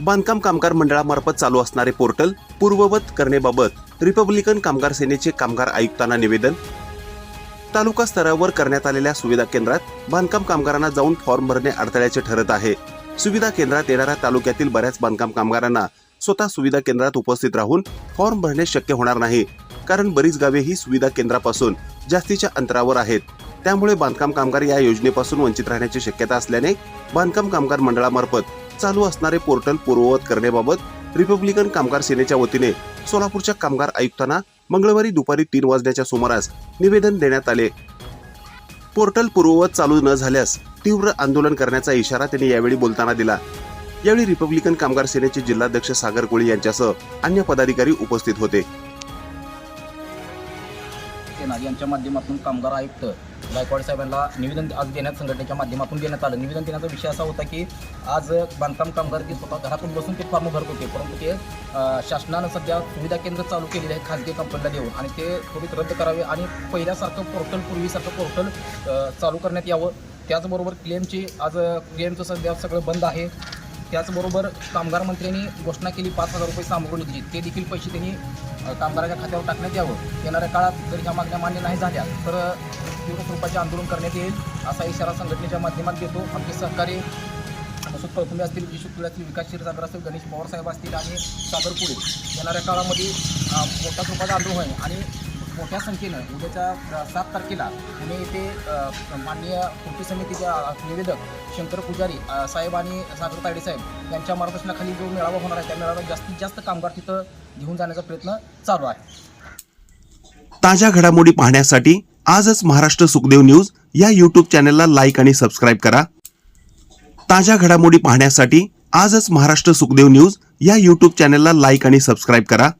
बांधकाम कामगार मंडळामार्फत चालू असणारे पोर्टल पूर्ववत करण्याबाबत रिपब्लिकन कामगार सेनेचे कामगार आयुक्तांना निवेदन. तालुका स्तरावर करण्यात आलेल्या सुविधा केंद्रात बांधकाम कामगारांना जाऊन फॉर्म भरणे अडथळ्याचे ठरत आहे. सुविधा केंद्रात येणाऱ्या तालुक्यातील बऱ्याच बांधकाम कामगारांना स्वतः सुविधा केंद्रात उपस्थित राहून फॉर्म भरणे शक्य होणार नाही कारण बरीच गावे ही सुविधा केंद्रापासून जास्तीच्या अंतरावर आहेत. त्यामुळे बांधकाम कामगार या योजनेपासून वंचित राहण्याची शक्यता असल्याने बांधकाम कामगार मंडळामार्फत चालू असणारे पोर्टल पूर्ववत करण्याबाबत रिपब्लिकन कामगार सेनेच्या वतीने सोलापूरच्या कामगार आयुक्तांना मंगळवारी दुपारी तीन वाजण्याच्या सुमारास निवेदन देण्यात आले. पोर्टल पूर्ववत चालू न झाल्यास तीव्र आंदोलन करण्याचा इशारा त्यांनी यावेळी बोलताना दिला. यावेळी रिपब्लिकन कामगार सेनेचे जिल्हाध्यक्ष सागर कोळी यांच्यासह अन्य पदाधिकारी उपस्थित होते. यांच्या माध्यमातून कामगार आयुक्त गायकवाड साहेबांना निवेदन आज देण्यात संघटनेच्या माध्यमातून देण्यात आलं. निवेदन देण्याचा विषय असा होता की आज बांधकाम कामगार ते स्वतः घरातून बसून ते फॉर्म भरत होते. परंतु ते शासनानं सध्या सुविधा केंद्र चालू केलेले आहे खाजगी कंपनीला देऊन. आणि ते त्वरित रद्द करावे आणि पहिल्यासारखं पोर्टल पूर्वीसारखं पोर्टल चालू करण्यात यावं. त्याचबरोबर क्लेमची आज क्लेमचं सध्या सगळं बंद आहे. त्याचबरोबर कामगार मंत्र्यांनी घोषणा केली पाच हजार रुपये सामग्री निधीची ते देखील पैसे त्यांनी कामगाराच्या खात्यावर टाकण्यात यावं. येणाऱ्या काळात जर ह्या मागण्या मान्य नाही झाल्या तर अ, तीव्र स्वरूपाचे आंदोलन करण्यात येईल असा इशारा संघटनेच्या माध्यमात देतो. आमचे सहकारी मसूद कळकुंबे असतील विशू असतील विकास क्षीरसागर असतील गणेश पवार साहेब असतील आणि सागरपुळे येणाऱ्या काळामध्ये मोठ्या स्वरूपाचं आंदोलन आहे आणि मोठ्या संख्येनं उद्याच्या सात तारखेला पुणे येथे माननीय कृती समितीच्या निवेदक शंकर पुजारी साहेब आणि सागर तायडे साहेब यांच्या मार्गदर्शनाखाली जो मेळावा होणार आहे त्या मेळाव्यात जास्तीत जास्त कामगार तिथं घेऊन जाण्याचा प्रयत्न चालू आहे. ताज्या घडामोडी पाहण्यासाठी आजच महाराष्ट्र सुखदेव न्यूज या यूट्यूब चॅनलला लाईक आणि सबस्क्राईब करा. ताज्या घडामोडी पाहण्यासाठी आजच महाराष्ट्र सुखदेव न्यूज या यूट्यूब चॅनलला लाईक आणि सबस्क्राईब करा.